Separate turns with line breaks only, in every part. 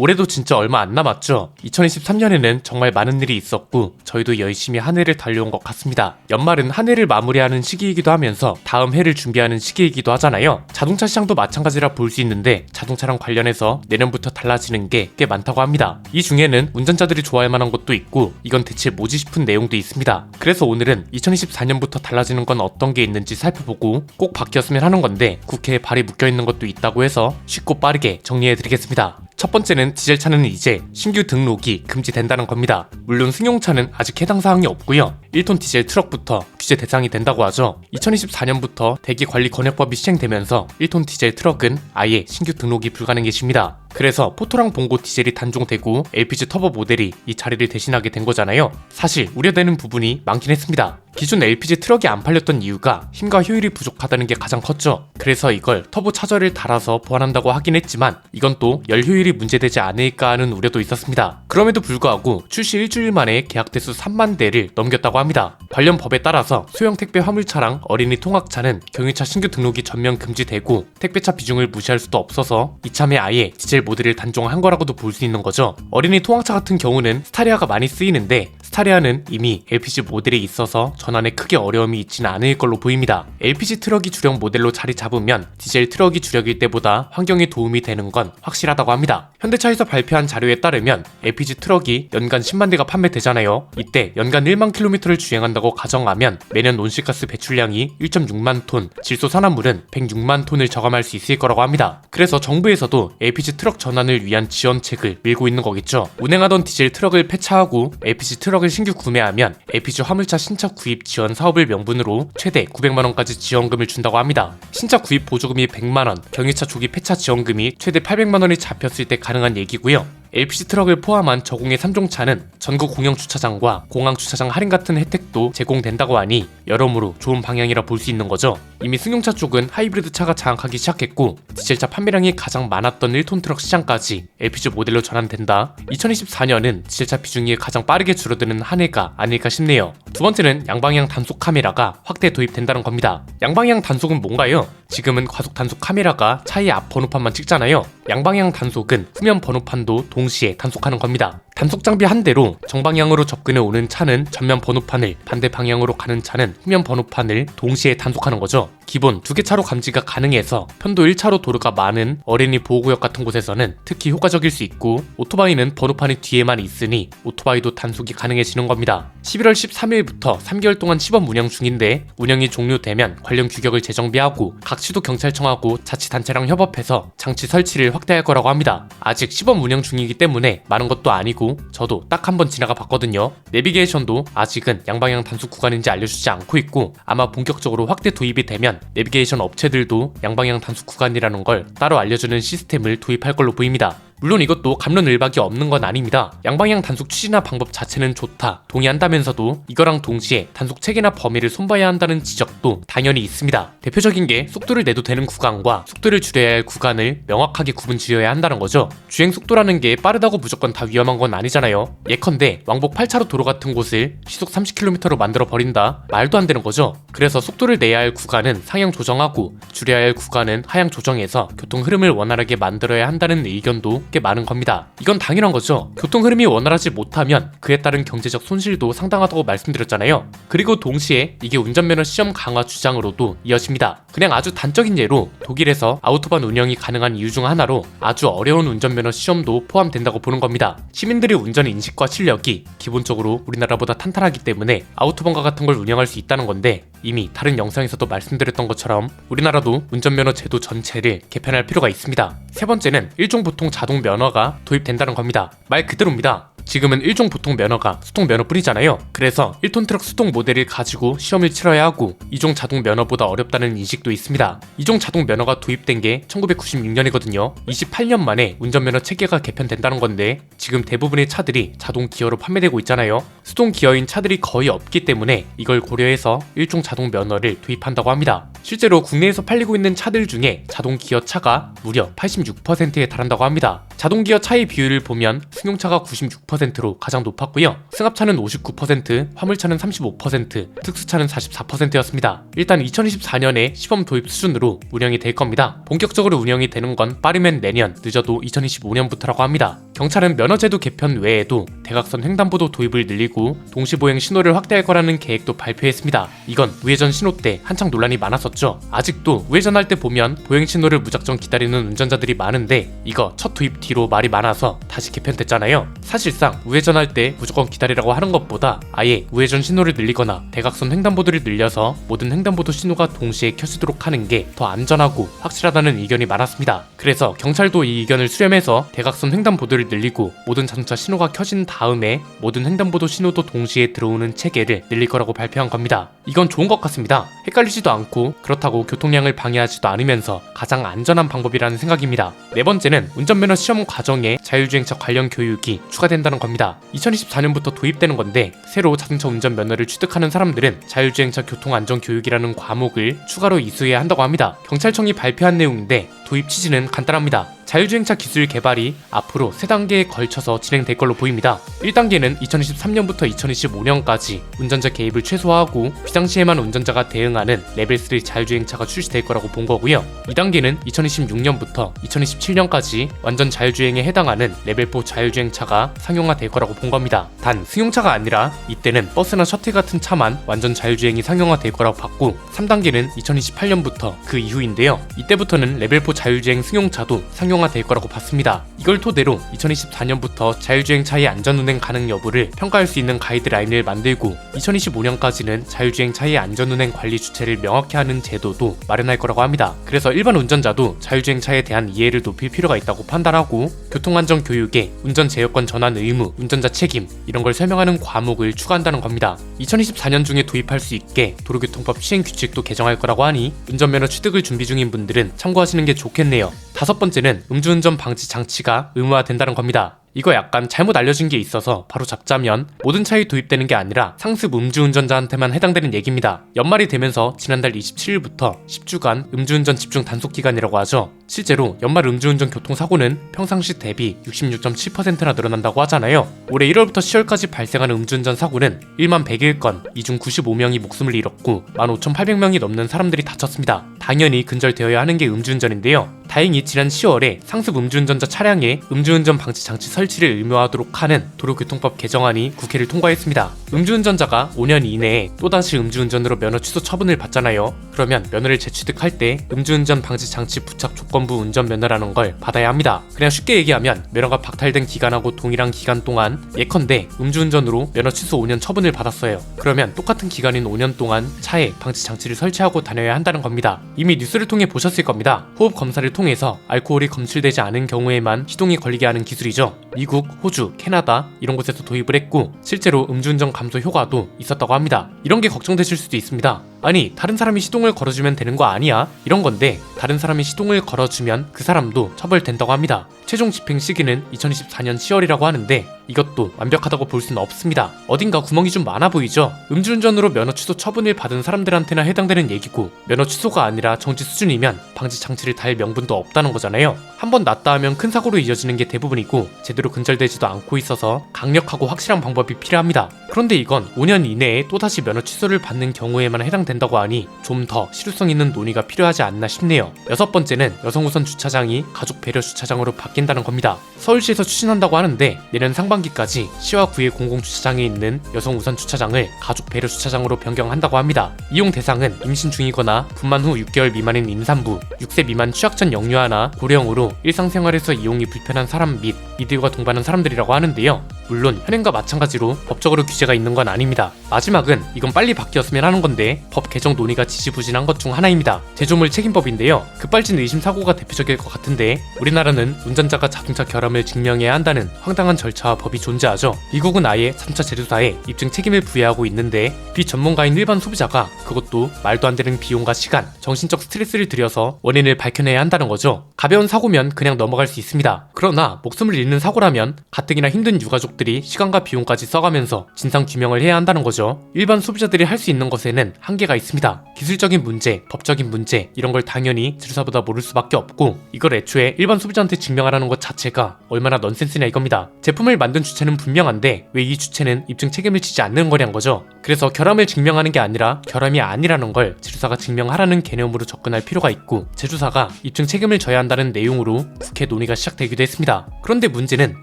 올해도 진짜 얼마 안 남았죠. 2023년에는 정말 많은 일이 있었고 저희도 열심히 한 해를 달려온 것 같습니다. 연말은 한 해를 마무리하는 시기이기도 하면서 다음 해를 준비하는 시기이기도 하잖아요. 자동차 시장도 마찬가지라 볼 수 있는데 자동차랑 관련해서 내년부터 달라지는 게 꽤 많다고 합니다. 이 중에는 운전자들이 좋아할 만한 것도 있고 이건 대체 뭐지 싶은 내용도 있습니다. 그래서 오늘은 2024년부터 달라지는 건 어떤 게 있는지 살펴보고 꼭 바뀌었으면 하는 건데 국회에 발이 묶여 있는 것도 있다고 해서 쉽고 빠르게 정리해 드리겠습니다. 첫 번째는 디젤차는 이제 신규 등록이 금지된다는 겁니다. 물론 승용차는 아직 해당 사항이 없고요. 1톤 디젤 트럭부터 규제 대상이 된다고 하죠. 2024년부터 대기 관리 권역법이 시행되면서 1톤 디젤 트럭은 아예 신규 등록이 불가능해집니다. 그래서 포토랑 봉고 디젤이 단종되고 LPG 터보 모델이 이 자리를 대신하게 된 거잖아요. 사실 우려되는 부분이 많긴 했습니다. 기존 LPG 트럭이 안 팔렸던 이유가 힘과 효율이 부족하다는 게 가장 컸죠. 그래서 이걸 터보 차저를 달아서 보완한다고 하긴 했지만 이건 또 열 효율이 문제되지 않을까 하는 우려도 있었습니다. 그럼에도 불구하고 출시 일주일 만에 계약 대수 3만 대를 넘겼다고 합니다. 관련 법에 따라서 소형 택배 화물차랑 어린이 통학차는 경유차 신규 등록이 전면 금지되고 택배차 비중을 무시할 수도 없어서 이참에 아예 디젤 모델을 단종한 거라고도 볼 수 있는 거죠. 어린이 통학차 같은 경우는 스타리아가 많이 쓰이는데 스타리아는 이미 LPG 모델이 있어서 전환에 크게 어려움이 있지는 않을 걸로 보입니다. LPG 트럭이 주력 모델로 자리 잡으면 디젤 트럭이 주력일 때보다 환경에 도움이 되는 건 확실하다고 합니다. 현대차에서 발표한 자료에 따르면 LPG 트럭이 연간 10만 대가 판매되잖아요. 이때 연간 1만 킬로미터를 주행한다고 가정하면 매년 온실가스 배출량이 1.6만 톤, 질소 산화물은 106만 톤을 저감할 수 있을 거라고 합니다. 그래서 정부에서도 LPG 트럭 전환을 위한 지원책을 밀고 있는 거겠죠. 운행하던 디젤 트럭을 폐차하고 LPG 트럭 을 신규 구매하면 LPG 화물차 신차 구입 지원 사업을 명분으로 최대 900만 원까지 지원금을 준다고 합니다. 신차 구입 보조금이 100만 원, 경유차 조기 폐차 지원금이 최대 800만 원이 잡혔을 때 가능한 얘기고요. LPG 트럭을 포함한 저공해 3종 차는 전국 공영 주차장과 공항 주차장 할인 같은 혜택도 제공된다고 하니 여러모로 좋은 방향이라 볼 수 있는 거죠. 이미 승용차 쪽은 하이브리드 차가 장악하기 시작했고 디젤차 판매량이 가장 많았던 1톤 트럭 시장까지 LPG 모델로 전환된다. 2024년은 디젤차 비중이 가장 빠르게 줄어드는 한 해가 아닐까 싶네요. 두 번째는 양방향 단속 카메라가 확대 도입된다는 겁니다. 양방향 단속은 뭔가요? 지금은 과속 단속 카메라가 차의 앞 번호판만 찍잖아요. 양방향 단속은 후면 번호판도 동 시에 단속하는 겁니다. 단속 장비 한 대로 정방향으로 접근해 오는 차는 전면 번호판을, 반대 방향으로 가는 차는 후면 번호판을 동시에 단속하는 거죠. 기본 두 개 차로 감지가 가능해서 편도 1차로 도로가 많은 어린이 보호구역 같은 곳에서는 특히 효과적일 수 있고 오토바이는 번호판이 뒤에만 있으니 오토바이도 단속이 가능해지는 겁니다. 11월 13일부터 3개월 동안 시범 운영 중인데 운영이 종료되면 관련 규격을 재정비하고 각 시도 경찰청하고 자치단체랑 협업해서 장치 설치를 확대할 거라고 합니다. 아직 시범 운영 중이기 때문에 많은 것도 아니고 저도 딱 한 번 지나가 봤거든요. 내비게이션도 아직은 양방향 단속 구간인지 알려주지 않고 있고 아마 본격적으로 확대 도입이 되면 내비게이션 업체들도 양방향 단속 구간이라는 걸 따로 알려주는 시스템을 도입할 걸로 보입니다. 물론 이것도 감론을박이 없는 건 아닙니다. 양방향 단속 취지나 방법 자체는 좋다, 동의한다면서도 이거랑 동시에 단속 체계나 범위를 손봐야 한다는 지적도 당연히 있습니다. 대표적인 게 속도를 내도 되는 구간과 속도를 줄여야 할 구간을 명확하게 구분 지어야 한다는 거죠. 주행 속도라는 게 빠르다고 무조건 다 위험한 건 아니잖아요. 예컨대 왕복 8차로 도로 같은 곳을 시속 30km로 만들어 버린다? 말도 안 되는 거죠. 그래서 속도를 내야 할 구간은 상향 조정하고 줄여야 할 구간은 하향 조정해서 교통 흐름을 원활하게 만들어야 한다는 의견도 꽤 많은 겁니다. 이건 당연한 거죠. 교통 흐름이 원활하지 못하면 그에 따른 경제적 손실도 상당하다고 말씀드렸잖아요. 그리고 동시에 이게 운전면허 시험 강화 주장으로도 이어집니다. 그냥 아주 단적인 예로 독일에서 아우토반 운영이 가능한 이유 중 하나로 아주 어려운 운전면허 시험도 포함된다고 보는 겁니다. 시민들의 운전 인식과 실력이 기본적으로 우리나라보다 탄탄하기 때문에 아우토반과 같은 걸 운영할 수 있다는 건데 이미 다른 영상에서도 말씀드렸던 것처럼 우리나라도 운전면허 제도 전체를 개편할 필요가 있습니다. 세 번째는 일종 보통 자동 면허가 도입된다는 겁니다. 말 그대로입니다. 지금은 일종 보통 면허가 수동 면허 뿐이잖아요. 그래서 1톤 트럭 수동 모델을 가지고 시험을 치러야 하고 2종 자동 면허보다 어렵다는 인식도 있습니다. 2종 자동 면허가 도입된 게 1996년이거든요. 28년 만에 운전면허 체계가 개편된다는 건데 지금 대부분의 차들이 자동 기어로 판매되고 있잖아요. 수동 기어인 차들이 거의 없기 때문에 이걸 고려해서 1종 자동 면허를 도입한다고 합니다. 실제로 국내에서 팔리고 있는 차들 중에 자동 기어 차가 무려 86%에 달한다고 합니다. 자동 기어 차의 비율을 보면 승용차가 96%로 가장 높았고요. 승합차는 59%, 화물차는 35%, 특수차는 44%였습니다. 일단 2024년에 시범 도입 수준으로 운영이 될 겁니다. 본격적으로 운영이 되는 건 빠르면 내년, 늦어도 2025년부터라고 합니다. 경찰은 면허제도 개편 외에도 대각선 횡단보도 도입을 늘리고 동시보행 신호를 확대할 거라는 계획도 발표했습니다. 이건 우회전 신호 때 한창 논란이 많았었죠. 아직도 우회전할 때 보면 보행 신호를 무작정 기다리는 운전자들이 많은데 이거 첫 도입 뒤로 말이 많아서 다시 개편됐잖아요. 사실상 우회전할 때 무조건 기다리라고 하는 것보다 아예 우회전 신호를 늘리거나 대각선 횡단보도를 늘려서 모든 횡단보도 신호가 동시에 켜지도록 하는 게 더 안전하고 확실하다는 의견이 많았습니다. 그래서 경찰도 이 의견을 수렴해서 대각선 횡단보도를 늘리고 모든 자동차 신호가 켜진 다음에 모든 횡단보도 신호도 동시에 들어오는 체계를 늘릴 거라고 발표한 겁니다. 이건 좋은 것 같습니다. 헷갈리지도 않고 그렇다고 교통량을 방해하지도 않으면서 가장 안전한 방법이라는 생각입니다. 네 번째는 운전면허 시험 과정에 자율주행차 관련 교육이 추가된다는 겁니다. 2024년부터 도입되는 건데 새로 자동차 운전 면허를 취득하는 사람들은 자율주행차 교통안전 교육이라는 과목을 추가로 이수해야 한다고 합니다. 경찰청이 발표한 내용인데 도입 취지는 간단합니다. 자율주행차 기술 개발이 앞으로 세 단계에 걸쳐서 진행될 걸로 보입니다. 1단계는 2023년부터 2025년까지 운전자 개입을 최소화하고 비상시에만 운전자가 대응하는 레벨 3 자율주행차가 출시될 거라고 본 거고요. 2단계는 2026년부터 2027년까지 완전 자율주행에 해당하는 레벨 4 자율주행차가 상용화될 거라고 본 겁니다. 단 승용차가 아니라 이때는 버스나 셔틀 같은 차만 완전 자율주행이 상용화될 거라고 봤고 3단계는 2028년부터 그 이후인데요. 이때부터는 레벨 4 자율주행 승용차도 상용 화될 거라고 봤습니다. 이걸 토대로 2024년부터 자율주행차의 안전운행 가능 여부를 평가할 수 있는 가이드라인을 만들고 2025년까지는 자율주행차의 안전운행 관리 주체를 명확히 하는 제도도 마련할 거라고 합니다. 그래서 일반 운전자도 자율주행차에 대한 이해를 높일 필요가 있다고 판단하고 교통안전 교육에 운전 제어권 전환 의무, 운전자 책임 이런 걸 설명하는 과목을 추가한다는 겁니다. 2024년 중에 도입할 수 있게 도로교통법 시행 규칙도 개정할 거라고 하니 운전면허 취득을 준비 중인 분들은 참고하시는 게 좋겠네요. 다섯 번째는 음주운전 방지 장치가 의무화된다는 겁니다. 이거 약간 잘못 알려진 게 있어서 바로 잡자면 모든 차에 도입되는 게 아니라 상습 음주운전자한테만 해당되는 얘기입니다. 연말이 되면서 지난달 27일부터 10주간 음주운전 집중 단속 기간이라고 하죠. 실제로 연말 음주운전 교통사고는 평상시 대비 66.7%나 늘어난다고 하잖아요. 올해 1월부터 10월까지 발생한 음주운전 사고는 1만 100일 건, 이중 95명이 목숨을 잃었고 15,800명이 넘는 사람들이 다쳤습니다. 당연히 근절되어야 하는 게 음주운전인데요. 다행히 지난 10월에 상습 음주운전자 차량에 음주운전 방지 장치 설치를 의무화하도록 하는 도로교통법 개정안이 국회를 통과했습니다. 음주운전자가 5년 이내에 또다시 음주운전으로 면허 취소 처분을 받잖아요. 그러면 면허를 재취득할 때 음주운전 방지 장치 부착 조건부 운전 면허라는 걸 받아야 합니다. 그냥 쉽게 얘기하면 면허가 박탈된 기간하고 동일한 기간 동안 예컨대 음주운전으로 면허 취소 5년 처분을 받았어요. 그러면 똑같은 기간인 5년 동안 차에 방지 장치를 설치하고 다녀야 한다는 겁니다. 이미 뉴스를 통해 보셨을 겁니다. 호흡 검사를 통해서 알코올이 검출되지 않은 경우에만 시동이 걸리게 하는 기술이죠. 미국, 호주, 캐나다 이런 곳에서 도입을 했고 실제로 음주운전 감소 효과도 있었다고 합니다. 이런 게 걱정되실 수도 있습니다. 아니 다른 사람이 시동을 걸어주면 되는 거 아니야? 이런 건데 다른 사람이 시동을 걸어주면 그 사람도 처벌된다고 합니다. 최종 집행 시기는 2024년 10월이라고 하는데 이것도 완벽하다고 볼 수는 없습니다. 어딘가 구멍이 좀 많아 보이죠? 음주운전으로 면허 취소 처분을 받은 사람들한테나 해당되는 얘기고 면허 취소가 아니라 정지 수준이면 방지 장치를 달 명분도 없다는 거잖아요. 한 번 났다 하면 큰 사고로 이어지는 게 대부분이고 제대로 근절되지도 않고 있어서 강력하고 확실한 방법이 필요합니다. 그런데 이건 5년 이내에 또다시 면허 취소를 받는 경우에만 해당 된다고 하니 좀 더 실효성 있는 논의가 필요하지 않나 싶네요. 여섯 번째는 여성 우선 주차장이 가족 배려 주차장으로 바뀐다는 겁니다. 서울시에서 추진한다고 하는데 내년 상반기까지 시와 구의 공공 주차장에 있는 여성 우선 주차장을 가족 배려 주차장으로 변경한다고 합니다. 이용 대상은 임신 중이거나 분만 후 6개월 미만인 임산부, 6세 미만 취약전 영유아나 고령으로 일상생활에서 이용이 불편한 사람 및 이들과 동반한 사람들이라고 하는데요. 물론 현행과 마찬가지로 법적으로 규제가 있는 건 아닙니다. 마지막은 이건 빨리 바뀌었으면 하는 건데 법 개정 논의가 지지부진한 것 중 하나입니다. 제조물 책임법인데요. 급발진 의심 사고가 대표적일 것 같은데 우리나라는 운전자가 자동차 결함을 증명해야 한다는 황당한 절차와 법이 존재하죠. 미국은 아예 3차 제조사에 입증 책임을 부여하고 있는데 비전문가인 일반 소비자가 그것도 말도 안 되는 비용과 시간, 정신적 스트레스를 들여서 원인을 밝혀내야 한다는 거죠. 가벼운 사고면 그냥 넘어갈 수 있습니다. 그러나 목숨을 잃는 사고라면 가뜩이나 힘든 유가족들이 시간과 비용까지 써가면서 진상 규명을 해야 한다는 거죠. 일반 소비자들이 할 수 있는 것에는 한계가 있습니다. 기술적인 문제, 법적인 문제 이런 걸 당연히 제조사보다 모를 수밖에 없고 이걸 애초에 일반 소비자한테 증명하라는 것 자체가 얼마나 넌센스냐 이겁니다. 제품을 만든 주체는 분명한데 왜 이 주체는 입증 책임을 지지 않는 거냐는 거죠. 그래서 결함을 증명하는 게 아니라 결함이 아니라는 걸 제조사가 증명하라는 개념으로 접근할 필요가 있고 제조사가 입증 책임을 져야 한다는 내용으로 국회 논의가 시작되기도 했습니다. 그런데 문제는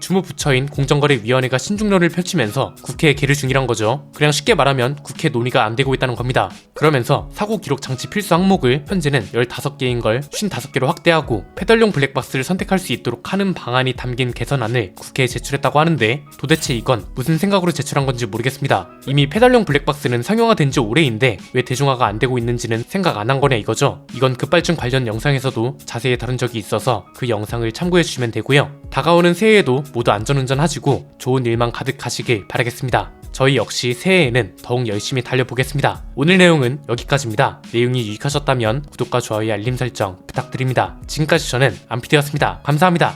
주무부처인 공정거래위원회가 신중론을 펼치면서 국회에 계류 중이란 거죠. 그냥 쉽게 말하면 국회 논의가 안 되고 있다는 겁니다. 그러면서 사고 기록 장치 필수 항목을 현재는 15개인 걸 55개로 확대하고 페달용 블랙박스를 선택할 수 있도록 하는 방안이 담긴 개선안을 국회에 제출했다고 하는데 도대체 이건 무슨 생각으로 제출한 건지 모르겠습니다. 이미 페달용 블랙박스는 상용화된 지 오래인데 왜 대중화가 안 되고 있는지는 생각 안 한 거냐 이거죠. 이건 급발진 관련 영상에서도 자세히 다룬 적이 있어서 그 영상을 참고해 주시면 되고요. 다가오는 새해에도 모두 안전운전 하시고 좋은 일만 가득하시길 바라겠습니다. 저희 역시 새해에는 더욱 열심히 달려보겠습니다. 오늘 내용은 여기까지입니다. 내용이 유익하셨다면 구독과 좋아요 알림 설정 부탁드립니다. 지금까지 저는 안피디였습니다. 감사합니다.